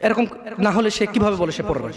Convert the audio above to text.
এরকম না হলে সে কীভাবে বলে সে পড়বে?